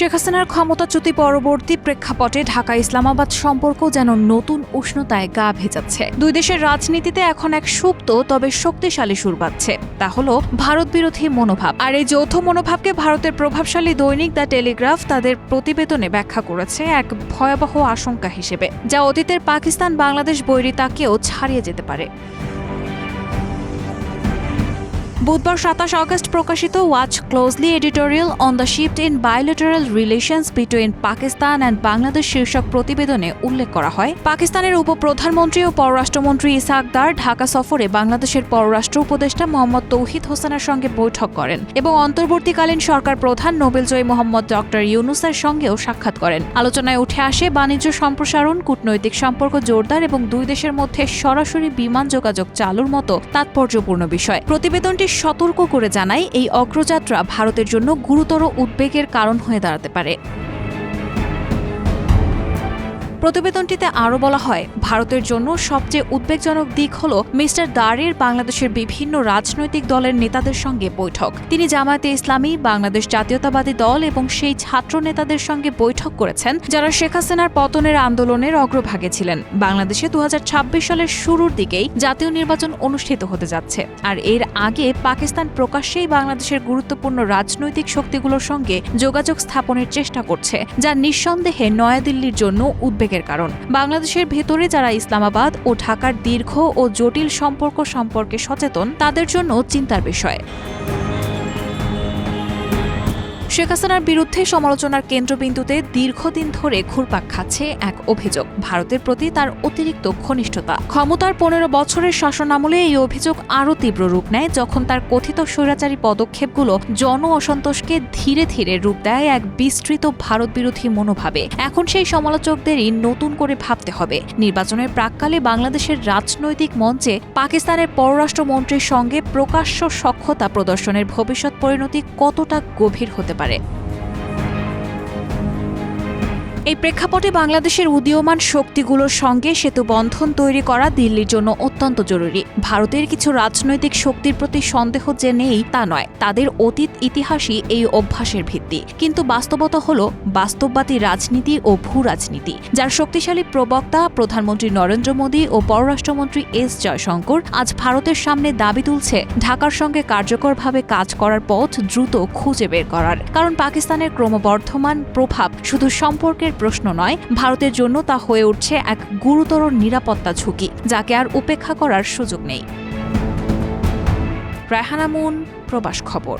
শেখ হাসিনার ক্ষমতাচ্যুতি পরবর্তী প্রেক্ষাপটে ঢাকা ইসলামাবাদ সম্পর্ক যেন নতুন উষ্ণতায় গা ভেজাচ্ছে। দুই দেশের রাজনীতিতে এখন এক সুপ্ত তবে শক্তিশালী সুর বাজছে। তা হল ভারত বিরোধী মনোভাব। আর এই যৌথ মনোভাবকে ভারতের প্রভাবশালী দৈনিক দ্য টেলিগ্রাফ তাদের প্রতিবেদনে ব্যাখ্যা করেছে এক ভয়াবহ আশঙ্কা হিসেবে, যা অতীতের পাকিস্তান বাংলাদেশ বৈরিতাকেও ছাড়িয়ে যেতে পারে। বুধবার সাতাশ আগস্ট প্রকাশিত watch closely editorial on the shift in bilateral relations between Pakistan and Bangladesh শীর্ষক প্রতিবেদনে উল্লেখ করা হয়। পাকিস্তানের উপপ্রধানমন্ত্রী ও পররাষ্ট্রমন্ত্রী ইসাক দার ঢাকা সফরে বাংলাদেশের পররাষ্ট্র উপদেষ্টা মোহাম্মদ তৌহিদ হোসেনের সঙ্গে বৈঠক করেন এবং অন্তর্বর্তীকালীন সরকার প্রধান নোবেলজয়ী মোহাম্মদ ডক্টর ইউনুসের সঙ্গেও সাক্ষাৎ করেন। আলোচনায় উঠে আসে বাণিজ্য সম্প্রসারণ, কূটনৈতিক সম্পর্ক জোরদার এবং দুই দেশের মধ্যে সরাসরি বিমান যোগাযোগ চালুর মতো তাৎপর্যপূর্ণ বিষয়। প্রতিবেদনটি সতর্ক করে জানায় এই অগ্রযাত্রা ভারতের জন্য গুরুতর উদ্বেগের কারণ হয়ে দাঁড়াতে পারে। প্রতিবেদনটিতে আরও বলা হয়, ভারতের জন্য সবচেয়ে উদ্বেগজনক দিক হল মিস্টার দারের বাংলাদেশের বিভিন্ন রাজনৈতিক দলের নেতাদের সঙ্গে বৈঠক। তিনি জামায়াতে ইসলামী, বাংলাদেশ জাতীয়তাবাদী দল এবং সেই ছাত্র নেতাদের সঙ্গে বৈঠক করেছেন, যারা শেখ হাসিনার পতনের আন্দোলনের অগ্রভাগে ছিলেন। বাংলাদেশে দু হাজার ছাব্বিশ সালের শুরুর দিকেই জাতীয় নির্বাচন অনুষ্ঠিত হতে যাচ্ছে। আর এর আগে পাকিস্তান প্রকাশ্যেই বাংলাদেশের গুরুত্বপূর্ণ রাজনৈতিক শক্তিগুলোর সঙ্গে যোগাযোগ স্থাপনের চেষ্টা করছে, যা নিঃসন্দেহে নয়াদিল্লির জন্য উদ্বেগের কারণ। বাংলাদেশের ভেতরে যারা ইসলামাবাদ ও ঢাকার দীর্ঘ ও জটিল সম্পর্ক সম্পর্কে সচেতন, তাদের জন্য চিন্তার বিষয়। শেখ হাসিনার বিরুদ্ধে সমালোচনার কেন্দ্রবিন্দুতে দীর্ঘদিন ধরে ঘুরপাক খাচ্ছে এক অভিযোগ। ভারতের প্রতি তার অতিরিক্ত ঘনিষ্ঠতা। ক্ষমতার পনেরো বছরের শাসনামলে এই অভিযোগ আরও তীব্র রূপ নেয় যখন তার কথিত স্বৈরাচারী পদক্ষেপগুলো জন অসন্তোষকে ধীরে ধীরে রূপ দেয় এক বিস্তৃত ভারত বিরোধী মনোভাবে। এখন সেই সমালোচকদেরই নতুন করে ভাবতে হবে। নির্বাচনের প্রাককালে বাংলাদেশের রাজনৈতিক মঞ্চে পাকিস্তানের পররাষ্ট্রমন্ত্রীর সঙ্গে প্রকাশ্য সক্ষতা প্রদর্শনের ভবিষ্যৎ পরিণতি কতটা গভীর হতে পারে। এই প্রেক্ষাপটে বাংলাদেশের উদীয়মান শক্তিগুলোর সঙ্গে সেতু বন্ধন তৈরি করা দিল্লির জন্য অত্যন্ত জরুরি। ভারতের কিছু রাজনৈতিক শক্তির প্রতি সন্দেহ যে নেই তা নয়। তাদের অতীত ইতিহাসই এই অভ্যাসের ভিত্তি। কিন্তু বাস্তবতা হল বাস্তববাদী রাজনীতি ও ভূ রাজনীতি। যার শক্তিশালী প্রবক্তা প্রধানমন্ত্রী নরেন্দ্র মোদী ও পররাষ্ট্রমন্ত্রী এস জয়শঙ্কর আজ ভারতের সামনে দাবি তুলছে ঢাকার সঙ্গে কার্যকরভাবে কাজ করার পথ দ্রুত খুঁজে বের করার। কারণ পাকিস্তানের ক্রমবর্ধমান প্রভাব শুধু সম্পর্কের প্রশ্ন নয়, ভারতের জন্য তা হয়ে উঠছে এক গুরুতর নিরাপত্তা ঝুঁকি, যাকে আর উপেক্ষা করার সুযোগ নেই। রায়হানামুন প্রবাস খবর।